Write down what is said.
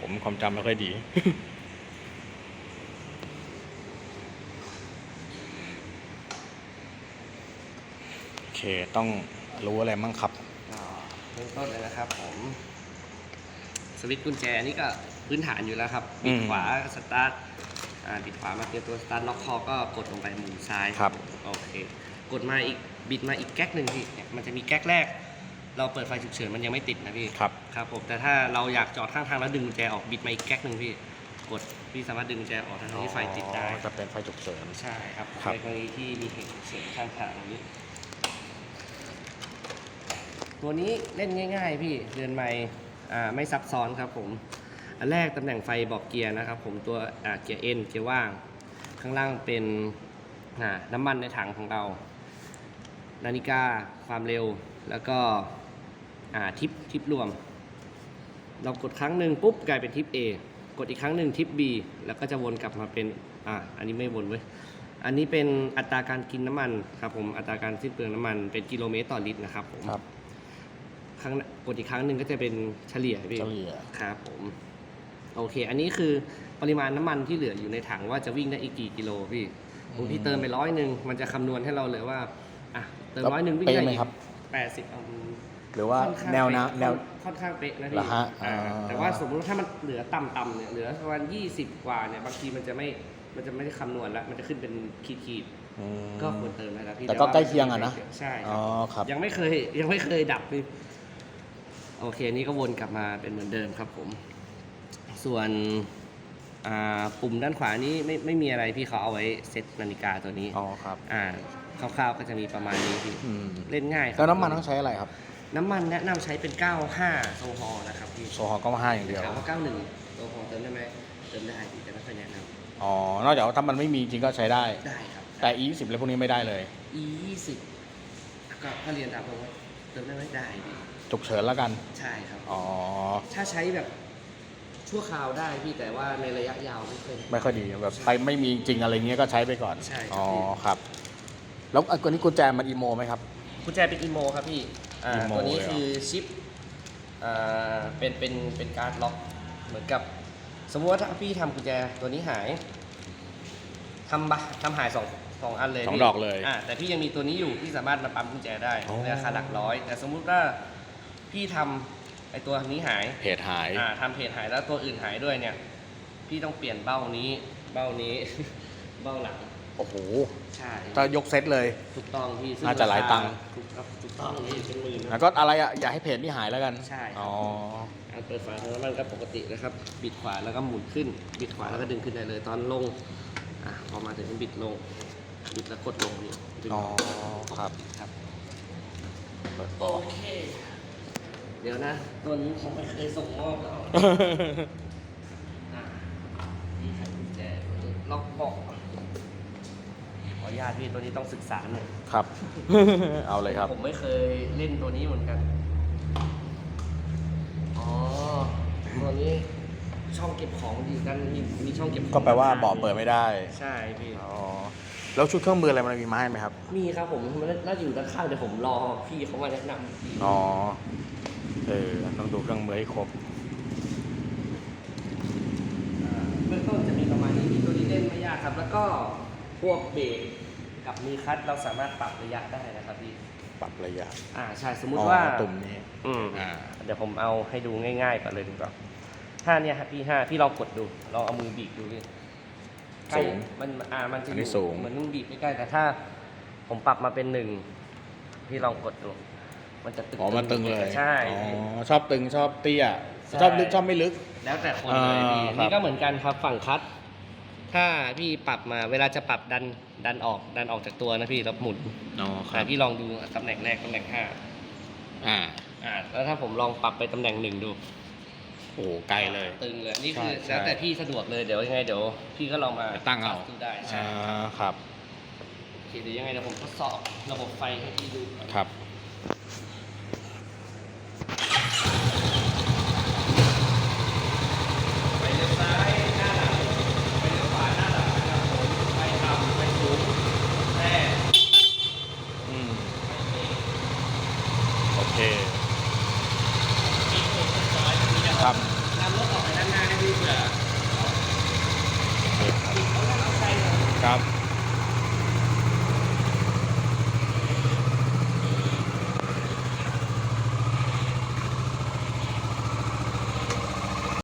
ผมความจำไม่ค่อยดี โอเค ต้องรู้อะไรมั่งครับก็เริ่มต้นเลยนะครับผม สวิตช์กุญแจนี่ก็พื้นฐานอยู่แล้วครับอืปิดมขวาสตาร์ทอ่าปิดขวามาเตรียมตัวสตาร์ทล็อกคอก็กดลงไปหมุนซ้ายครับ โอเค กดมาอีกบิดมาอีกแก๊กหนึ่งพี่เนี่ยมันจะมีแก๊กแรก เราเปิดไฟฉุกเฉินมันยังไม่ติดนะพี่ครับ ครับผมแต่ถ้าเราอยากจอดข้างทางแล้วดึงกุญแจออกบิดมาอีกแก๊กหนึ่งพี่กดพี่สามารถดึงกุญแจออกทั้งที่ไฟติดได้อ๋อจะเป็นไฟฉุกเฉิน ใช่ครับครับ ในกรณีที่มีเหตุฉุกเฉินข้างทางนี้ ตัวนี้เล่นง่าย ๆ พี่เรือนไม่อ่าไม่ซับซ้อนครับผม อันแรกตำแหน่งไฟบอกเกียร์นะครับผมตัวอ่าเกียร์เอ็นเกียร์ว่าง ข้างล่างเป็นอ่าน้ำมันในถังของเรา นาฬิกาความเร็วแล้วก็ อ่าทิปทิปรวม เรากดครั้งหนึ่งปุ๊บกลายเป็นทิป A กดอีกครั้งหนึ่งทิป B แล้วก็จะวนกลับมาเป็นอ่าอันนี้ไม่วนเว้ยอันนี้เป็นอัตราการกินน้ำมันครับผมอัตราการสิ้นเปลืองน้ำมันเป็นกิโลเมตรต่อลิตรนะครับผมครับครั้งกดอีกครั้งหนึ่งก็จะเป็นเฉลี่ยพี่เฉลี่ยครับผมโอเค อันนี้คือปริมาณน้ำมันที่เหลืออยู่ในถังว่าจะวิ่งได้อีกกี่กิโลพี่บางทีเติมไปร้อยหนึ่งมันจะคำนวณให้เราเลยว่าอะเติมแล้วร้อยหนึ่งวิ่งเป๊ะได้ไหมอีกครับ แปดสิบเอา หรือว่าค่อข้งแนวนะเป๊ะแนว ค่อนข้างเป๊ะนะเหรพี่อฮะอ่าอ่า แต่ว่าสมมติว่าถ้ามันเหลือต่ำๆเนี่ยเหลือประมาณยี่สิบกว่าเนี่ยบางทีมันจะไม่มันจะไม่ได้คำนวณแล้วมันจะขึ้นเป็นขีดอืม ๆก็ควรเติมได้แล้วพี่แต่ก็ว่าใกล้เคียงอะนะ ใช่คอ๋รัอบครับ ยังไม่เคยยังไม่เคยดับพี่โอเคนี่ก็วนกลับมาเป็นเหมือนเดิมครับผม ส่วนอ่าปุ่มด้านขวานี้ไม่ไม่มีอะไรพี่เขาเอาไว้เซตนาฬิกาตัวนี้อ๋อครับ อ่าคร่าวๆก็จะมีประมาณนี้พี่อืมเล่นง่ายครับแล้วน้ำมันต้องใช้อะไรครับ น้ำมันแนะนำใช้เป็น 95 โซฮอลนะครับพี่โซฮอลก็มาห้าอย่างเดียว ถามว่า 91 โซฮอลเติมได้ไหมเติมได้พี่แต่ไม่ค่อยแนะนอ๋อ นอกจากว่าถ้ามันไม่มีจริงก็ใช้ได้ำได้ครับ แต่ e 2 0แล้วพวกนี้ไม่ได้เลย E 20ก็ก็เรียนตามตรงว่าเติมได้ไหมได้พี่ฉุกเฉินแล้วกัน ใช่ครับ อ๋อ ถ้าใช้แบบชั่วคราวได้พี่แต่ว่าในระยะยาวไม่เคยไม่ค่อยดีแบบไปไม่มีจริงอะไรเงี้ยก็ใช้ไปก่อน ใช่ครับอ๋อครับ แล้วอันนี้กุญแจมันอีโมไหมครับ กุญแจเป็นอีโมครับพี่ อ่าอีโมตัวนี้เลยเหรอ คือชิปอ่าเป็นเป็นเป็นการ์ดล็อกเหมือนกับ สมมติว่าถ้าพี่ทำกุญแจตัวนี้หายทำบะทำหายสองสองอันเลยสองพี่ดอกเลยอ่าแต่พี่ยังมีตัวนี้อยู่พี่สามารถมาปั๊มกุญแจได้อ๋อ ในราคาหลักร้อย แต่สมมุติว่าพี่ทำไอตัวนี้หาย เพจหาย อ่าทำเพจหายแล้วตัวอื่นหายด้วยเนี่ย พี่ต้องเปลี่ยนเบ้านี้ เบ้านี้ เบ้าหลัง โอ้โห ใช่ถ้ายกเซตเลย ถูกต้องพี่ซึ่น่าจะหลายตังค์ ถูกต้องถูกต้องพี่เป็นหมื่นนะ แล้วก็อะไรอะ อย่าให้เพจนี่หายแล้วกันใช่ครับ อ๋อ การเปิดฝาถังน้ำมันก็ปกตินะครับ บิดขวาแล้วก็หมุนขึ้น บิดขวาแล้วก็ดึงขึ้นได้เลยตอนลงอะพอมาถึงบิดลง บิดแล้วกดลงนี่ดึงอ๋อครับ ครับโอเค เดี๋ยวนะ ตัวนี้ผมไม่เคยส่งมอบแล้วอะนี่ใส่กุญแจล็อกบอกขอ อนุญาตพี่ตัวนี้ต้องศึกษาหน่อยครับ เอาเลยครับ ผมไม่เคยเล่นตัวนี้เหมือนกัน อ๋อ ตัวนี้ช่องเก็บของอยู่กันมีมีช่องเก็บของก็แปลว่าเบาะเปิดไม่ได้ ใช่พี่ อ๋อ แล้วชุดเครื่องมืออะไรมันมีมาให้ไหมครับ มีครับผมมันน่าจะอยู่ด้านข้างเดี๋ยวผมรอพี่เขามาแนะนำอีกอ๋อ เออ ต้องดูเครื่องมือให้ครบอ่าเบื้องต้นจะมีประมาณนี้มีตัวนี้เล่นไม่ยากครับ แล้วก็พวกเบรก กับมือคัดเราสามารถปรับระยะได้นะครับพี่ ปรับระยะอ่าใช่สมมุอ๋ติอว่าตุ่มนี้อืมอ่าเดี๋ยวผมเอาให้ดูง่ายๆก่อนเลยดีกว่าถ้าเนี่ยครับพี่ห้าพี่ลองกดดูลองเอามือบีบดูพี่ใกล้สูง มันอ่ามันจะอันอนี้ยู่สูง เหมือนมันบีบใกล้ๆแต่ถ้า ผมปรับมาเป็นหนึ่งพี่ลองกดดู มันจะตึงอ๋อมาตึงเลยใช่ อ๋อพี่ชอบตึงชอบเตี้ยใช่ ชอบลึกชอบไม่ลึก แล้วแต่คนเลยพี่อ่าครับ นี่ก็เหมือนกันครับฝั่งคัด ถ้าพี่ปรับมาเวลาจะปรับดันดันออกดันออกจากตัวนะพี่แล้วหมุนอ๋อคแต่รับพี่ลองดูตำแหน่งแรกตำแหน่งห้าอ่าอ่าแล้วถ้าผมลองปรับไปตำแหน่งหนึ่งดูโอ้ไกลเลยตึงเลยนี่คือใช่แล้วแต่พี่สะดวกเลยเดี๋ยวยังไงเดี๋ยวพี่ก็ลองมาไปตั้งเอาดูได้ใช่อ่าครับโอเคเดี๋ยวยังไงเดี๋ยวผมทดสอบระบบไฟให้พี่ดูก่อน ครับ เคครับครับ